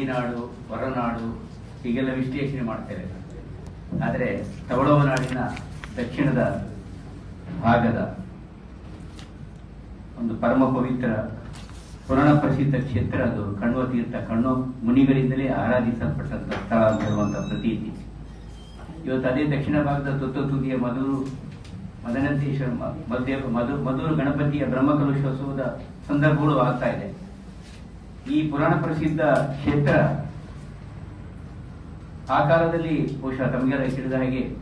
ಗಡಿನಾಡು ಹೊರನಾಡು ಹೀಗೆಲ್ಲ ವಿಶ್ಲೇಷಣೆ ಮಾಡ್ತಾರೆ ಆದರೆ ತವಳವನಾಡಿನ ದಕ್ಷಿಣದ ಭಾಗದ ಒಂದು ಪರಮ ಪವಿತ್ರ ಪುರಾಣ ಪ್ರಸಿದ್ಧ ಕ್ಷೇತ್ರ ಅದು ಕಣ್ವ ತೀರ್ಥ ಕಣ್ಣು ಮುನಿಗಳಿಂದಲೇ ಆರಾಧಿಸಲ್ಪಟ್ಟಂತ ಸ್ಥಳ ಅಂತ ಪ್ರತೀತಿ. ಇವತ್ತು ಅದೇ ದಕ್ಷಿಣ ಭಾಗದ ತುತ್ತ ತುದಿಯ ಮಧುರು ಮದನಂತೇಶ್ವರ ಮ- ಮಧ್ಯ ಮಧು ಮಧುರು ಗಣಪತಿಯ ಬ್ರಹ್ಮಕಲಶೋತ್ಸವದ ಸಂದರ್ಭಗಳು ಆಗ್ತಾ ಇದೆ. ಈ ಪುರಾಣ ಪ್ರಸಿದ್ಧ ಕ್ಷೇತ್ರ ಆ ಕಾಲದಲ್ಲಿ ಬಹುಶಃ ತಮಗೆಲ್ಲ ತಿಳಿದ ಹಾಗೆ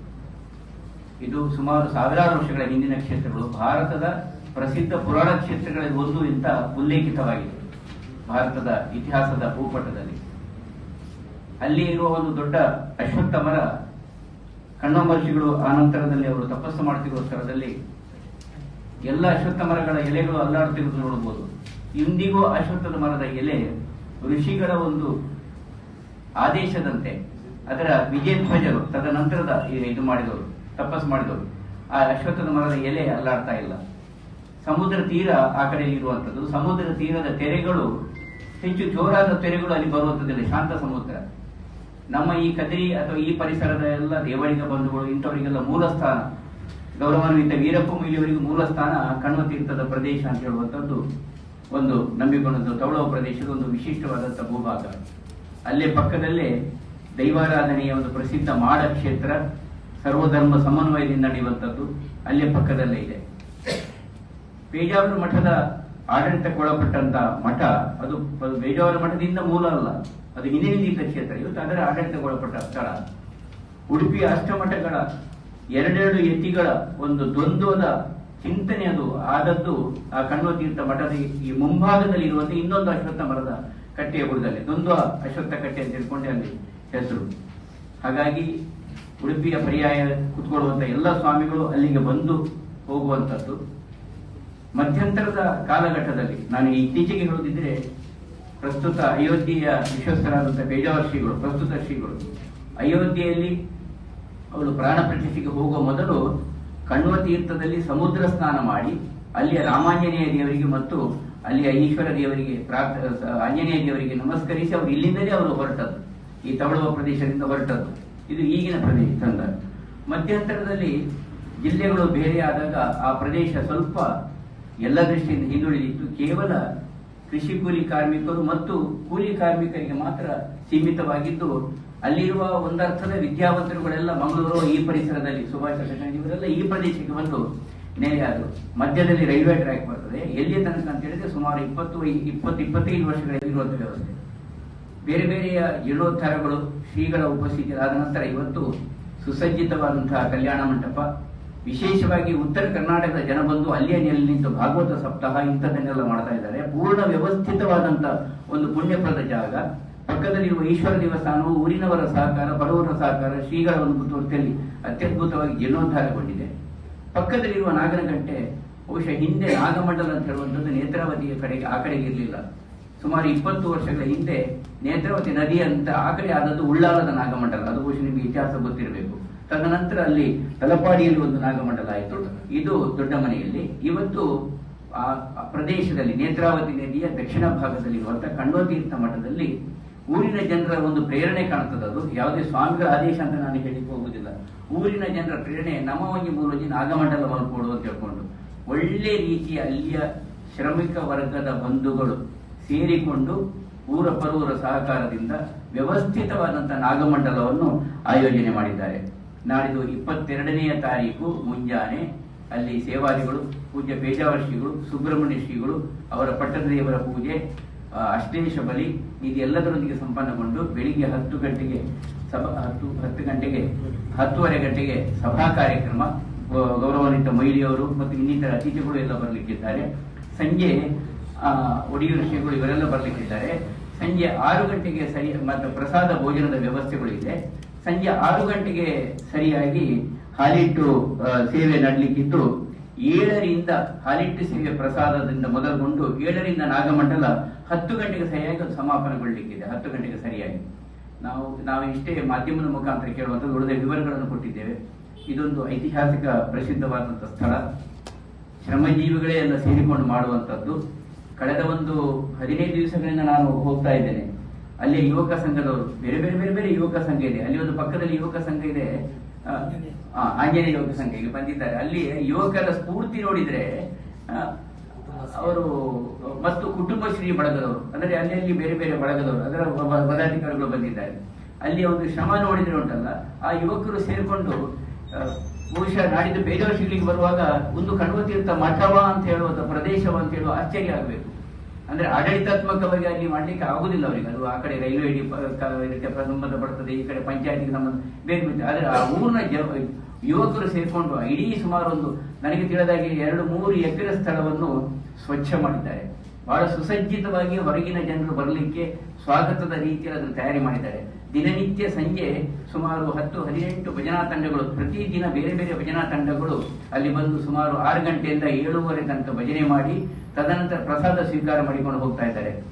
ಇದು ಸುಮಾರು ಸಾವಿರಾರು ವರ್ಷಗಳ ಹಿಂದಿನ ಕ್ಷೇತ್ರಗಳು. ಭಾರತದ ಪ್ರಸಿದ್ಧ ಪುರಾಣ ಕ್ಷೇತ್ರಗಳಲ್ಲಿ ಒಂದು ಅಂತ ಉಲ್ಲೇಖಿತವಾಗಿದೆ. ಭಾರತದ ಇತಿಹಾಸದ ಭೂಪಟದಲ್ಲಿ. ಅಲ್ಲಿ ಇರುವ ಒಂದು ದೊಡ್ಡ ಅಶ್ವತ್ಥಮರ ಮರ ಕಣ್ಣಂಬರ್ಷಿಗಳು ಆ ನಂತರದಲ್ಲಿ ಅವರು ತಪಸ್ಸು ಮಾಡುತ್ತಿರುವ ಸ್ಥಳದಲ್ಲಿ ಎಲ್ಲ ಅಶ್ವತ್ಥ ಮರಗಳ ಎಲೆಗಳು ಅಲ್ಲಾಡುತ್ತಿರುವುದು ನೋಡಬಹುದು. ಇಂದಿಗೂ ಅಶ್ವತ್ಥದ ಮರದ ಎಲೆ ಋಷಿಗಳ ಒಂದು ಆದೇಶದಂತೆ ಅದರ ವಿಜಯಧ್ವಜರು ತದನಂತರದ ಈ- ಇದು ಮಾಡಿದವರು, ತಪಸ್ಸು ಮಾಡಿದವರು, ಆ ಅಶ್ವತ್ಥದ ಮರದ ಎಲೆ ಅಲ್ಲಾಡ್ತಾ ಇಲ್ಲ. ಸಮುದ್ರ ತೀರ ಆ ಕಡೆ ಇರುವಂತದ್ದು ಸಮುದ್ರ ತೀರದ ತೆರೆಗಳು, ಹೆಚ್ಚು ಜೋರಾದ ತೆರೆಗಳು ಅಲ್ಲಿ ಬರುವಂತದ್ದಿಲ್ಲ ಶಾಂತ ಸಮುದ್ರ. ನಮ್ಮ ಈ ಕದರಿ ಅಥವಾ ಈ ಪರಿಸರದ ಎಲ್ಲ ದೇವರಿಗ ಬಂಧುಗಳು, ಇಂಥವರಿಗೆಲ್ಲ ಮೂಲ ಸ್ಥಾನ ಗೌರವಾನ್ವಿತ ವೀರಪ್ಪ ಮೊಯ್ಲಿಯವರಿಗೂ ಮೂಲ ಸ್ಥಾನ ಕಣ್ವ ತೀರ್ಥದ ಪ್ರದೇಶ ಅಂತ ಹೇಳುವಂಥದ್ದು. ಒಂದು ನಂಬಿಕೊಂಡದ್ದು ತವಳವ ಪ್ರದೇಶದ ಒಂದು ವಿಶಿಷ್ಟವಾದಂತಹ ಭೂಭಾಗ. ಅಲ್ಲೇ ಪಕ್ಕದಲ್ಲೇ ದೈವಾರಾಧನೆಯ ಒಂದು ಪ್ರಸಿದ್ಧ ಮಾಡ ಕ್ಷೇತ್ರ, ಸರ್ವಧರ್ಮ ಸಮನ್ವಯದಿಂದ ನಡೆಯುವಂಥದ್ದು ಅಲ್ಲೇ ಪಕ್ಕದಲ್ಲೇ ಇದೆ. ಪೇಜಾವರ ಮಠದ ಆಡಳಿತಕ್ಕೊಳಪಟ್ಟಂತ ಮಠ, ಅದು ಬೇಜಾವರ ಮಠದಿಂದ ಮೂಲ ಅಲ್ಲ, ಅದು ಹಿಂದಿನಿಂದ ಕ್ಷೇತ್ರ, ಇವತ್ತು ಅದರ ಆಡಳಿತಕ್ಕೊಳಪಟ್ಟ ಸ್ಥಳ. ಉಡುಪಿ ಅಷ್ಟಮಠಗಳ ಎರಡೆರಡು ಎತ್ತಿಗಳ ಒಂದು ದ್ವಂದ್ವದ ಚಿಂತನೆ ಅದು ಆದದ್ದು ಆ ಕಣ್ವ ತೀರ್ಥ ಮಠದ ಈ- ಮುಂಭಾಗದಲ್ಲಿ ಇರುವಂತ ಇನ್ನೊಂದು ಅಶ್ವತ್ಥ ಮರದ ಕಟ್ಟೆಯ ಬುಡದಲ್ಲಿ ಒಂದು ಅಶ್ವತ್ಥ ಕಟ್ಟೆ ಅಂತ ತಿಳ್ಕೊಂಡೆ ಅಲ್ಲಿ ಹೆಸರು. ಹಾಗಾಗಿ ಉಡುಪಿಯ ಪರ್ಯಾಯ ಕುತ್ಕೊಳ್ಳುವಂತ ಎಲ್ಲ ಸ್ವಾಮಿಗಳು ಅಲ್ಲಿಗೆ ಬಂದು ಹೋಗುವಂತದ್ದು ಮಧ್ಯಂತರದ ಕಾಲಘಟ್ಟದಲ್ಲಿ, ನಾನು ಇತ್ತೀಚೆಗೆ ಹೇಳುತ್ತಿದ್ರೆ ಪ್ರಸ್ತುತ ಅಯೋಧ್ಯೆಯ ವಿಶ್ವಸ್ತರಾದಂತಹ ಪೇಜಾವರ್ ಶ್ರೀಗಳು ಪ್ರಸ್ತುತ ಶ್ರೀಗಳು, ಅಯೋಧ್ಯೆಯಲ್ಲಿ ಅವಳು ಪ್ರಾಣ ಪ್ರತಿಷ್ಠೆಗೆ ಹೋಗುವ ಮೊದಲು ಕಣ್ವ ತೀರ್ಥದಲ್ಲಿ ಸಮುದ್ರ ಸ್ನಾನ ಮಾಡಿ, ಅಲ್ಲಿಯ ರಾಮಾಂಜನೇಯ ದೇವರಿಗೆ ಮತ್ತು ಅಲ್ಲಿಯ ಈಶ್ವರ ದೇವರಿಗೆ ಆಂಜನೇಯ ದೇವರಿಗೆ ನಮಸ್ಕರಿಸಿ ಅವರು ಇಲ್ಲಿಂದಲೇ ಅವರು ಹೊರಟದ್ದು. ಈ ತವಳುವ ಪ್ರದೇಶದಿಂದ ಹೊರಟದ್ದು. ಇದು ಈಗಿನ ಪ್ರದೇಶ ಚಂದ ಮಧ್ಯಂತರದಲ್ಲಿ ಜಿಲ್ಲೆಗಳು ಬೇರೆ ಆದಾಗ ಆ ಪ್ರದೇಶ ಸ್ವಲ್ಪ ಎಲ್ಲ ದೃಷ್ಟಿಯಿಂದ ಹಿಂದುಳಿದಿತ್ತು. ಕೇವಲ ಕೃಷಿ ಕೂಲಿ ಕಾರ್ಮಿಕರು ಮತ್ತು ಕೂಲಿ ಕಾರ್ಮಿಕರಿಗೆ ಮಾತ್ರ ಸೀಮಿತವಾಗಿದ್ದು ಅಲ್ಲಿರುವ ಒಂದರ್ಥದ ವಿದ್ಯಾವಂತರುಗಳೆಲ್ಲ ಮಂಗಳೂರು ಈ ಪರಿಸರದಲ್ಲಿ ಸುಭಾಷ್ ಇವರೆಲ್ಲ ಈ ಪ್ರದೇಶಕ್ಕೆ ಬಂದು ನೆಲೆಯಾದರು ಮಧ್ಯದಲ್ಲಿ ರೈಲ್ವೆ ಟ್ರ್ಯಾಕ್ ಬರ್ತದೆ. ಎಲ್ಲಿ ತನಕ ಅಂತ ಹೇಳಿದ್ರೆ ಸುಮಾರು ಇಪ್ಪತ್ತು ಇಪ್ಪತ್ತು, ಇಪ್ಪತ್ತೈದು ವರ್ಷಗಳಿರುವಂತ ವ್ಯವಸ್ಥೆ. ಬೇರೆ ಬೇರೆಯ ಜೀರ್ಣೋದ್ಧಾರಗಳು ಶ್ರೀಗಳ ಉಪಸ್ಥಿತಿ ಆದ ನಂತರ ಇವತ್ತು ಸುಸಜ್ಜಿತವಾದಂತಹ ಕಲ್ಯಾಣ ಮಂಟಪ, ವಿಶೇಷವಾಗಿ ಉತ್ತರ ಕರ್ನಾಟಕದ ಜನ ಬಂದು ಅಲ್ಲಿಯ ನೆಲೆ ನಿಂತು ಭಾಗವತ ಸಪ್ತಾಹ ಇಂಥದ್ದನ್ನೆಲ್ಲ ಮಾಡ್ತಾ ಇದ್ದಾರೆ. ಪೂರ್ಣ ವ್ಯವಸ್ಥಿತವಾದಂತಹ ಒಂದು ಪುಣ್ಯಪ್ರದ ಜಾಗ. ಪಕ್ಕದಲ್ಲಿರುವ ಈಶ್ವರ ದೇವಸ್ಥಾನವು ಊರಿನವರ ಸಹಕಾರ, ಬಡವರ ಸಹಕಾರ ಶ್ರೀಗಳ ಒಂದು ಮುತುವರ್ತಿಯಲ್ಲಿ ಅತ್ಯದ್ಭುತವಾಗಿ ಜೀರ್ಣೋದ್ಧಾರಗೊಂಡಿದೆ. ಪಕ್ಕದಲ್ಲಿರುವ ನಾಗನಗಂಟೆ ಬಹುಶಃ ಹಿಂದೆ ನಾಗಮಂಡಲ ಅಂತ ಹೇಳುವಂಥದ್ದು ನೇತ್ರಾವತಿಯ ಕಡೆಗೆ, ಆ ಕಡೆಗೆ ಇರಲಿಲ್ಲ. ಸುಮಾರು ಇಪ್ಪತ್ತು ವರ್ಷಗಳ ಹಿಂದೆ ನೇತ್ರಾವತಿ ನದಿ ಅಂತ ಆ ಕಡೆ ಆದದ್ದು ಉಳ್ಳಾಲದ ನಾಗಮಂಡಲ. ಅದು ಬಹುಶಃ ನಿಮಗೆ ಇತಿಹಾಸ ಗೊತ್ತಿರಬೇಕು. ತದನಂತರ ಅಲ್ಲಿ ತಲಪಾಡಿಯಲ್ಲಿ ಒಂದು ನಾಗಮಂಡಲ ಆಯಿತು. ಇದು ದೊಡ್ಡ ಮನೆಯಲ್ಲಿ. ಇವತ್ತು ಆ ಆ ಪ್ರದೇಶದಲ್ಲಿ ನೇತ್ರಾವತಿ ನದಿಯ ದಕ್ಷಿಣ ಭಾಗದಲ್ಲಿರುವಂತಹ ಕಣ್ವತೀರ್ಥ ಮಠದಲ್ಲಿ ಊರಿನ ಜನರ ಒಂದು ಪ್ರೇರಣೆ ಕಾಣ್ತದೆ ಅದು. ಯಾವುದೇ ಸ್ವಾಮಿಗಳ ಆದೇಶ ಅಂತ ನಾನು ಹೇಳಿಕ್ಕೆ ಹೋಗುದಿಲ್ಲ ಊರಿನ ಜನರ ಪ್ರೇರಣೆ ನಮವಂಗಿ ಮೂಲಜಿ ನಾಗಮಂಡಲವನ್ನು ಮಲ್ಕೊಡು ಅಂತ ಹೇಳ್ಕೊಂಡು. ಒಳ್ಳೆ ರೀತಿಯ ಅಲ್ಲಿಯ ಶ್ರಮಿಕ ವರ್ಗದ ಬಂಧುಗಳು ಸೇರಿಕೊಂಡು ಊರ ಪರೂರ ಸಹಕಾರದಿಂದ ವ್ಯವಸ್ಥಿತವಾದಂತಹ ನಾಗಮಂಡಲವನ್ನು ಆಯೋಜನೆ ಮಾಡಿದ್ದಾರೆ. ನಾಡಿದ್ದು ಇಪ್ಪತ್ತೆರಡನೆಯ ತಾರೀಕು ಮುಂಜಾನೆ. ಅಲ್ಲಿ ಸೇವಾದಿಗಳು, ಪೂಜ್ಯ ಪೇಜಾವರ್ಷಿಗಳು, ಸುಬ್ರಹ್ಮಣ್ಯ ಶ್ರೀಗಳು ಅವರ ಪಟ್ಟದ ದೇವರ ಪೂಜೆ ಅಷ್ಟೇಶ ಬಲಿ ಇದೆಲ್ಲದರೊಂದಿಗೆ ಸಂಪನ್ನಗೊಂಡು ಬೆಳಿಗ್ಗೆ ಹತ್ತು ಗಂಟೆಗೆ ಸಭಾ ಹತ್ತು ಹತ್ತು ಗಂಟೆಗೆ, ಹತ್ತುವರೆ ಗಂಟೆಗೆ ಸಭಾ ಕಾರ್ಯಕ್ರಮ ಗೌರವಾನ್ವಿತ ಮಹಿಳೆಯವರು ಮತ್ತು ಇನ್ನಿತರ ಅತಿಥಿಗಳು ಎಲ್ಲ ಬರಲಿಕ್ಕಿದ್ದಾರೆ. ಸಂಜೆ ಒಡಿಯೂರು ಶ್ರೀಗಳು ಇವರೆಲ್ಲ ಬರಲಿಕ್ಕಿದ್ದಾರೆ. ಸಂಜೆ ಆರು ಗಂಟೆಗೆ ಸರಿ, ಮತ್ತು ಪ್ರಸಾದ ಭೋಜನದ ವ್ಯವಸ್ಥೆಗಳು ಇದೆ ಸಂಜೆ ಆರು ಗಂಟೆಗೆ ಸರಿಯಾಗಿ ಹಾಲಿಟ್ಟು ಸೇವೆ ನಡಲಿಕ್ಕಿದ್ದು ಏಳರಿಂದ ಹಾಲಿಟ್ಟು ಸೇವೆ ಪ್ರಸಾದದಿಂದ ಮೊದಲುಗೊಂಡು ಏಳರಿಂದ ನಾಗಮಂಡಲ ಹತ್ತು ಗಂಟೆಗೆ ಸರಿಯಾಗಿ ಸಮಾಪನಗೊಳ್ಳಲಿಕ್ಕಿದೆ ಹತ್ತು ಗಂಟೆಗೆ ಸರಿಯಾಗಿ. ನಾವು ನಾವು ಇಷ್ಟೇ ಮಾಧ್ಯಮದ ಮುಖಾಂತರ ಕೇಳುವಂಥದ್ದು ಉಳಿದ ವಿವರಗಳನ್ನು ಕೊಟ್ಟಿದ್ದೇವೆ. ಇದೊಂದು ಐತಿಹಾಸಿಕ ಪ್ರಸಿದ್ಧವಾದಂತಹ ಸ್ಥಳ. ಶ್ರಮಜೀವಿಗಳೇ ಎಲ್ಲ ಸೇರಿಕೊಂಡು ಮಾಡುವಂಥದ್ದು. ಕಳೆದ ಒಂದು ಹದಿನೈದು ದಿವಸಗಳಿಂದ ನಾನು ಹೋಗ್ತಾ ಇದ್ದೇನೆ. ಅಲ್ಲಿ ಯುವಕ ಸಂಘದವರು, ಬೇರೆ ಬೇರೆ ಬೇರೆ ಬೇರೆ ಯುವಕ ಸಂಘ ಇದೆ. ಅಲ್ಲಿ ಒಂದು ಪಕ್ಕದಲ್ಲಿ ಯುವಕ ಸಂಘ ಇದೆ. ಆಂಜನೇಯ ಯುವಕ ಸಂಘ ಇಲ್ಲಿ ಬಂದಿದ್ದಾರೆ. ಅಲ್ಲಿ ಯುವಕರ ಸ್ಫೂರ್ತಿ ನೋಡಿದ್ರೆ ಅವರು ಮತ್ತು ಕುಟುಂಬಶ್ರೀ ಬಳಗದವರು ಅಂದ್ರೆ ಅಲ್ಲಿ ಅಲ್ಲಿ ಬೇರೆ ಬೇರೆ ಬಳಗದವರು ಅದರ ಪದಾಧಿಕಾರಿಗಳು ಬಂದಿದ್ದಾರೆ. ಅಲ್ಲಿ ಒಂದು ಶ್ರಮ ನೋಡಿದ್ರೆ ಉಂಟಲ್ಲ ಆ ಯುವಕರು ಸೇರಿಕೊಂಡು ಬಹುಶಃ ನಾಡಿದ್ದು ಬೇರೆ ವರ್ಷಗಳಿಗೆ ಬರುವಾಗ ಒಂದು ಕಣ್ವತೀರ್ಥ ಮಠವ ಅಂತ ಹೇಳುವ ಪ್ರದೇಶವ ಅಂತ ಹೇಳುವ ಆಶ್ಚರ್ಯ ಆಗಬೇಕು. ಅಂದ್ರೆ ಆಡಳಿತಾತ್ಮಕವಾಗಿ ಅಲ್ಲಿ ಮಾಡ್ಲಿಕ್ಕೆ ಆಗುದಿಲ್ಲ ಅವರಿಗೆ. ಅದು ಆ ಕಡೆ ರೈಲ್ವೆ ಇದಕ್ಕೆ ಸಂಬಂಧಪಡ್ತದೆ, ಈ ಕಡೆ ಪಂಚಾಯತಿಗೆ ಸಂಬಂಧ ಬೇರೆ ಬೇರೆ ಆದ್ರೆ ಆ ಊರಿನ ಯುವಕರು ಸೇರ್ಕೊಂಡು ಇಡೀ ಸುಮಾರು ಒಂದು ನನಗೆ ತಿಳಿದಾಗೆ ಎರಡು ಮೂರು ಎಕರೆ ಸ್ಥಳವನ್ನು ಸ್ವಚ್ಛ ಮಾಡಿದ್ದಾರೆ. ಬಹಳ ಸುಸಜ್ಜಿತವಾಗಿ ಹೊರಗಿನ ಜನರು ಬರಲಿಕ್ಕೆ ಸ್ವಾಗತದ ರೀತಿಯಲ್ಲಿ ಅದನ್ನು ತಯಾರಿ ಮಾಡಿದ್ದಾರೆ. ದಿನನಿತ್ಯ ಸಂಜೆ ಸುಮಾರು ಹತ್ತು, ಹದಿನೆಂಟು ಭಜನಾ ತಂಡಗಳು ಪ್ರತಿದಿನ ಬೇರೆ ಬೇರೆ ಭಜನಾ ತಂಡಗಳು ಅಲ್ಲಿ ಬಂದು ಸುಮಾರು ಆರು ಗಂಟೆಯಿಂದ ಏಳುವರೆ ತನಕ ಭಜನೆ ಮಾಡಿ, ತದನಂತರ ಪ್ರಸಾದ ಸ್ವೀಕಾರ ಮಾಡಿಕೊಂಡು ಹೋಗ್ತಾ ಇದ್ದಾರೆ.